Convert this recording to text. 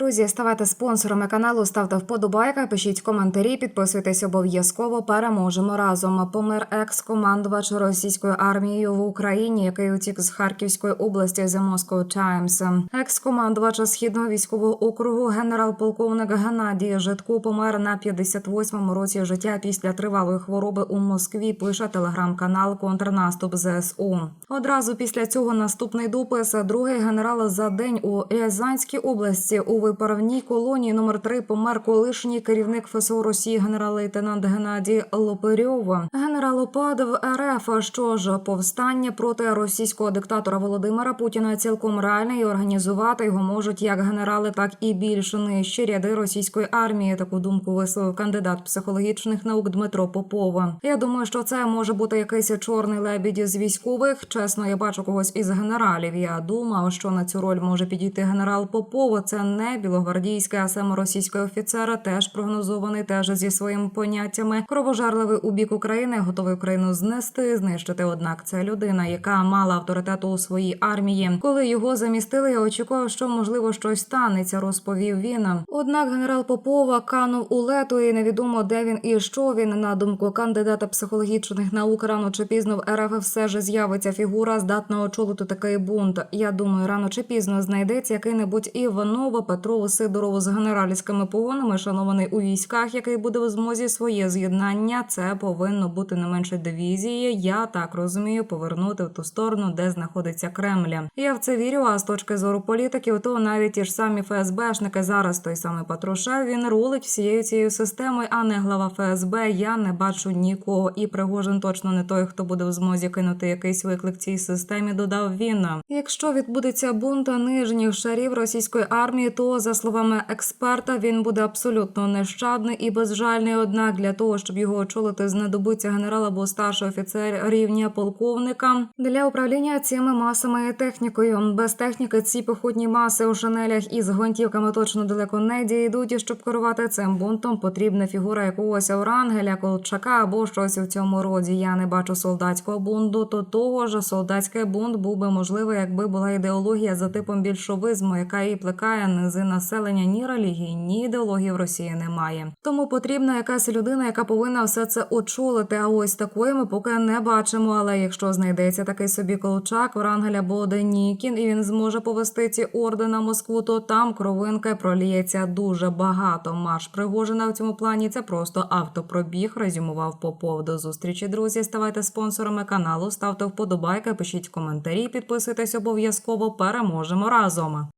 друзі, ставайте спонсорами каналу, ставте вподобайка, пишіть коментарі, підписуйтесь обов'язково. Переможемо разом. Помер екс-командувач російською армією в Україні, який утік з Харківської області за Moscow Times. Екс-командувач східного військового округу генерал-полковник Геннадій Житко помер на 58-му році життя після тривалої хвороби у Москві. Пише телеграм-канал Контрнаступ ЗСУ. Одразу після цього наступний допис. Другий генерал за день у Рязанській області у виправній колонії номер 3 помер колишній керівник ФСО Росії генерал-лейтенант Геннадій Лопарьов. Генерал упад в РФ. Що ж повстання проти російського диктатора Володимира Путіна цілком реальне і організувати його можуть як генерали, так і більш нижчі ряди російської армії. Таку думку висловив кандидат психологічних наук Дмитро Попов. Я думаю, що це може бути якийсь чорний лебідь з військових. Чесно, я бачу когось із генералів. Я думав, що на цю роль може підійти генерал Попов. Це не білогвардійський, а саме російський офіцер, теж прогнозований, теж зі своїми поняттями. Кровожерливий у бік України, готовий Україну знести, знищити. Однак це людина, яка мала авторитету у своїй армії. Коли його замістили, я очікував, що можливо щось станеться. Розповів він. Однак генерал Попова канув у лету, і невідомо де він і що він. На думку кандидата психологічних наук рано чи пізно в РФ все ж з'явиться фігура, здатна очолити такий бунт. Я думаю, рано чи пізно знайдеться який-небудь Іванова, Петрову, Сидорову з генеральськими погонами, шанований у військах, який буде в змозі своє з'єднання. Це повинно бути не менше дивізії. Я так розумію, повернути в ту сторону, де знаходиться Кремля. Я в це вірю. А з точки зору політиків, то навіть ті ж самі ФСБшники зараз той самий Патрушев. Він рулить всією цією системою, а не глава ФСБ. Я не бачу нікого. І Пригожин точно не той, хто буде в змозі кинути якийсь виклик цій системі. Додав він. Якщо відбудеться бунт нижніх шарів російської армії, то за словами експерта він буде абсолютно нещадний і безжальний. Однак для того, щоб його очолити, знадобиться генерал або старший офіцер рівня полковника для управління цими масами і технікою. Без техніки ці піхотні маси у шинелях із гвинтівками точно далеко не дійдуть. Щоб керувати цим бунтом, потрібна фігура якогось Орангеля, Колчака або щось у цьому роді. Я не бачу солдатського бунту. То того ж солдатський бунт був би можливий, якби була ідеологія за типом більшовизму, яка її плекає низи населення. Ні релігії, ні ідеології в Росії немає. Тому потрібна якась людина, яка повинна все це очолити. А ось такої ми поки не бачимо. Але якщо знайдеться такий собі Колчак, Врангеля або Денікін, і він зможе повести ці орди на Москву, то там кровинка проліється дуже багато. Марш Пригожина в цьому плані це просто автопробіг. Резюмував Попов. До зустрічі, друзі. Ставайте спонсорами каналу, ставте вподобайки, пишіть коментарі, підписуйтесь обов'язково. Переможемо разом.